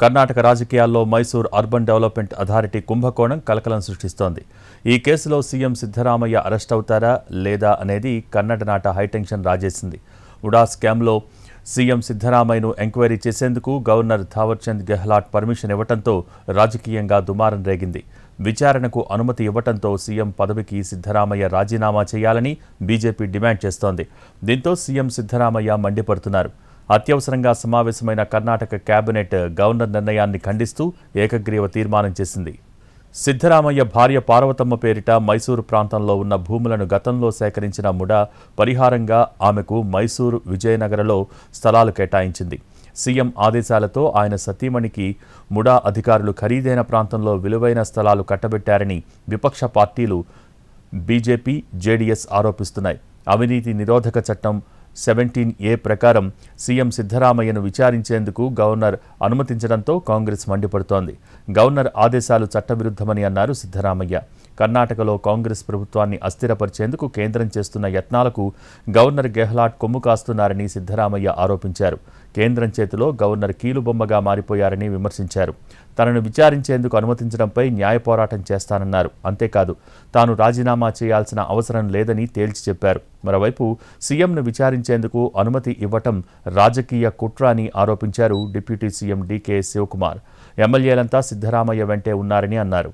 కర్ణాటక రాజకీయాల్లో Mysore urban development authority కుంభకోణం కలకలం సృష్టిస్తోంది. ఈ కేసులో సీఎం సిద్ధరామయ్య అరెస్ట్ అవుతారా లేదా అనేది కన్నడ నాట హైటెన్షన్ రాజేసింది. ఉడా స్కామ్లో సీఎం సిద్ధరామయ్యను ఎంక్వైరీ చేసేందుకు గవర్నర్ థావర్చంద్ గెహ్లాట్ పర్మిషన్ ఇవ్వటంతో రాజకీయంగా దుమారం రేగింది. విచారణకు అనుమతి ఇవ్వటంతో సీఎం పదవికి సిద్ధరామయ్య రాజీనామా చేయాలని బీజేపీ డిమాండ్ చేస్తోంది. దీంతో సీఎం సిద్ధరామయ్య మండిపడుతున్నారు. అత్యవసరంగా సమావేశమైన కర్ణాటక కేబినెట్ గవర్నర్ నిర్ణయాన్ని ఖండిస్తూ ఏకగ్రీవ తీర్మానం చేసింది. సిద్ధరామయ్య భార్య పార్వతమ్మ పేరిట మైసూరు ప్రాంతంలో ఉన్న భూములను గతంలో సేకరించిన ముడా పరిహారంగా ఆమెకు మైసూరు విజయనగరలో స్థలాలు కేటాయించింది. సీఎం ఆదేశాలతో ఆయన సతీమణికి ముడా అధికారులు ఖరీదైన ప్రాంతంలో విలువైన స్థలాలు కట్టబెట్టారని విపక్ష పార్టీలు బీజేపీ జేడీఎస్ ఆరోపిస్తున్నాయి. అవినీతి నిరోధక చట్టం సెవెంటీన్ ఏ ప్రకారం సీఎం సిద్ధరామయ్యను విచారించేందుకు గవర్నర్ అనుమతించడంతో కాంగ్రెస్ మండిపడుతోంది. గవర్నర్ ఆదేశాలు చట్టవిరుద్ధమని అన్నారు సిద్ధరామయ్య. కర్ణాటకలో కాంగ్రెస్ ప్రభుత్వాన్ని అస్థిరపరిచేందుకు కేంద్రం చేస్తున్న యత్నాలకు గవర్నర్ గెహ్లాట్ కొమ్ము కాస్తున్నారని సిద్ధరామయ్య ఆరోపించారు. కేంద్రం చేతిలో గవర్నర్ కీలుబొమ్మగా మారిపోయారని విమర్శించారు. తనను విచారించేందుకు అనుమతించడంపై న్యాయ పోరాటం చేస్తానన్నారు. అంతేకాదు తాను రాజీనామా చేయాల్సిన అవసరం లేదని తేల్చి చెప్పారు. మరోవైపు సీఎంను విచారించేందుకు అనుమతి ఇవ్వటం రాజకీయ కుట్ర అని ఆరోపించారు డిప్యూటీ సీఎం డీకే శివకుమార్. ఎమ్మెల్యేలంతా సిద్ధరామయ్య వెంటే ఉన్నారని అన్నారు.